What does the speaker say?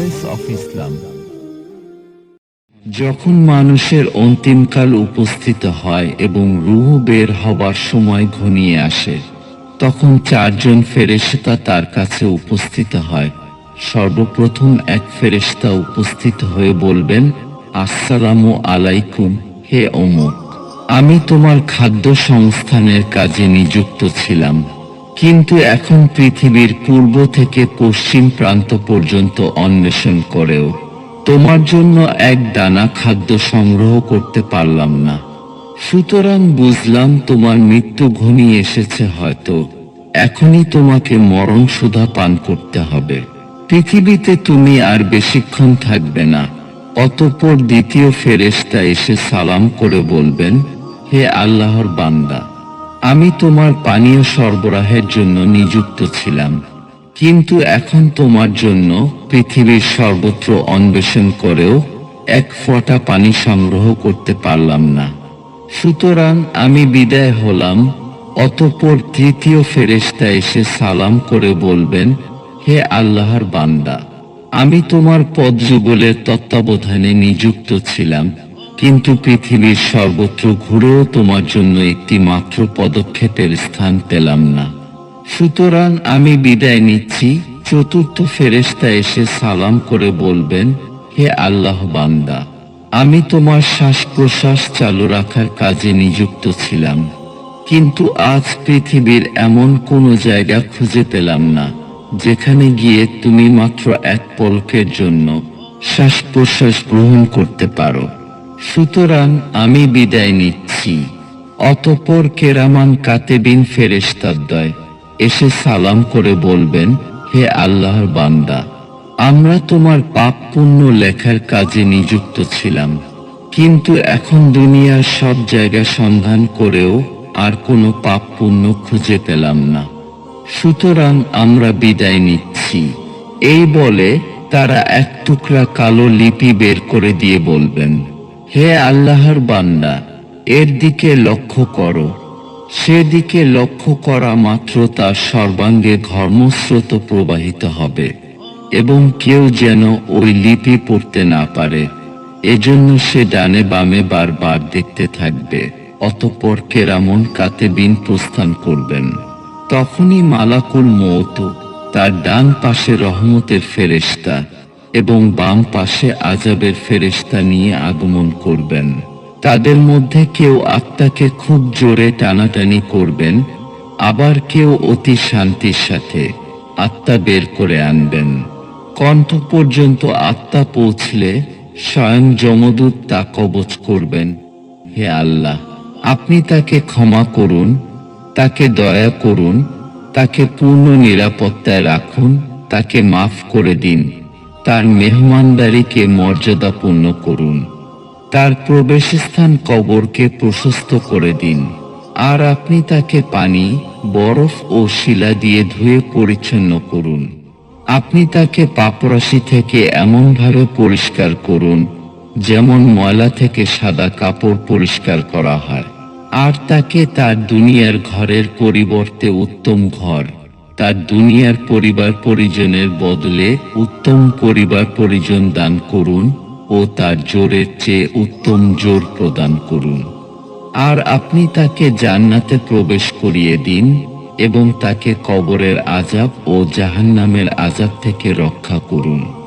Voice of Islam যখন মানুষের অন্তিমকাল উপস্থিত হয় এবং রুহ বের হবার সময় ঘনিয়ে আসে, তখন চারজন ফেরেশতা তার কাছে উপস্থিত হয়। সর্বপ্রথম এক ফেরেশতা উপস্থিত হয়ে বলবেন, আসসালামু আলাইকুম, হে অমুক। আমি তোমার খাদ্য সংস্থানের কাজে নিযুক্ত ছিলাম। কিন্তু এখন পৃথিবীর পূর্ব থেকে পশ্চিম প্রান্ত পর্যন্ত অন্বেষণ করেও তোমার জন্য এক দানা খাদ্য সংগ্রহ করতে পারলাম না। সুতরাং বুঝলাম তোমার মৃত্যু ঘনিয়ে এসেছে হয়তো। এখনই তোমাকে মরণ সুধা পান করতে হবে। পৃথিবীতে তুমি আর বেশিক্ষণ থাকবে না। অতঃপর দ্বিতীয় ফেরেশতা এসে সালাম করে বলবেন, হে আল্লাহর বান্দা আমি তোমার পানীয় সরবরাহের জন্য নিযুক্ত ছিলাম। কিন্তু এখন তোমার জন্য পৃথিবীর সর্বত্র অন্বেষণ করেও এক ফোঁটা পানি সংগ্রহ করতে পারলাম না। সুতরাং আমি বিদায় হলাম, অতপর তৃতীয় ফেরেশতা এসে সালাম করে বলবেন, হে আল্লাহর বান্দা, আমি তোমার পদ যুগলের তত্ত্বাবধানে নিযুক্ত ছিলাম। কিন্তু পৃথিবীর সর্বত্র ঘুরেও তোমার জন্য একটি মাত্র পদক্ষেপের স্থান পেলাম না। সুতরাং আমি বিদায় নিচ্ছি। চতুর্থ ফেরেশতা এসে সালাম করে বলবেন, হে আল্লাহ বান্দা, আমি তোমার শ্বাস প্রশ্বাস চালু রাখার কাজে নিযুক্ত ছিলাম, কিন্তু আজ পৃথিবীর এমন কোনো জায়গা খুঁজে পেলাম না, যেখানে গিয়ে তুমি মাত্র এক পলকের জন্য শ্বাস প্রশ্বাস গ্রহণ করতে পারো। সুতরাং আমি বিদায় নিচ্ছি। অতপর কেরামান কাতেবিন ফেরেশতাদ্বয় এসে সালাম করে বলবেন, হে আল্লাহর বান্দা, আমরা তোমার পাপ পুণ্য লেখার কাজে নিযুক্ত ছিলাম, কিন্তু এখন দুনিয়ার সব জায়গা সন্ধান করেও আর কোনো পাপ পুণ্য খুঁজে পেলাম না। সুতরাং আমরা বিদায় নিচ্ছি। এই বলে তারা এক টুকরা কালো লিপি বের করে দিয়ে বলবেন হে আল্লাহর বান্দা, এর দিকে লক্ষ্য করো। সেদিকে লক্ষ্য করা মাত্র তার সর্বাঙ্গে ঘর্মস্রোত প্রবাহিত হবে এবং কেউ যেন ওই লিপি পড়তে না পারে। এজন্য সে ডানে বামে বারবার দেখতে থাকবে, অতঃপর কেরামন কাতেবিন প্রস্থান করবেন। তখনই মালাকুল মৌত তার ডান পাশে রহমতের ফেরেশতা এবং বাম পাশে আজাবের ফেরেশতা নিয়ে আগমন করবেন। তাদের মধ্যে কেউ আত্মাকে খুব জোরে টানাটানি করবেন, আবার কেউ অতি শান্তির সাথে আত্মা বের করে আনবেন। কণ্ঠ পর্যন্ত আত্মা পৌঁছলে স্বয়ং যমদূত তা কবচ করবেন, হে আল্লাহ। আপনি তাকে ক্ষমা করুন, তাকে দয়া করুন, তাকে পূর্ণ নিরাপত্তায় রাখুন, তাকে মাফ করে দিন। তার মেহমানদারিকে মর্যাদাপূর্ণ করুন। তার প্রবেশস্থান কবরকে প্রশস্ত করে দিন। আর আপনি তাকে পানি, বরফ ও শিলা দিয়ে ধুয়ে পরিচ্ছন্ন করুন। আপনি তাকে পাপরাশি থেকে এমনভাবে পরিষ্কার করুন, যেমন ময়লা থেকে সাদা কাপড় পরিষ্কার করা হয়। আর তাকে তার দুনিয়ার ঘরের পরিবর্তে উত্তম ঘর তার দুনিয়ার পরিবার পরিজনের বদলে উত্তম পরিবার পরিজন দান করুন ও তার জোরের চেয়ে উত্তম জোর প্রদান করুন। আর আপনি তাকে জান্নাতে প্রবেশ করিয়ে দিন এবং তাকে কবরের আজাব ও জাহান্নামের আজাব থেকে রক্ষা করুন।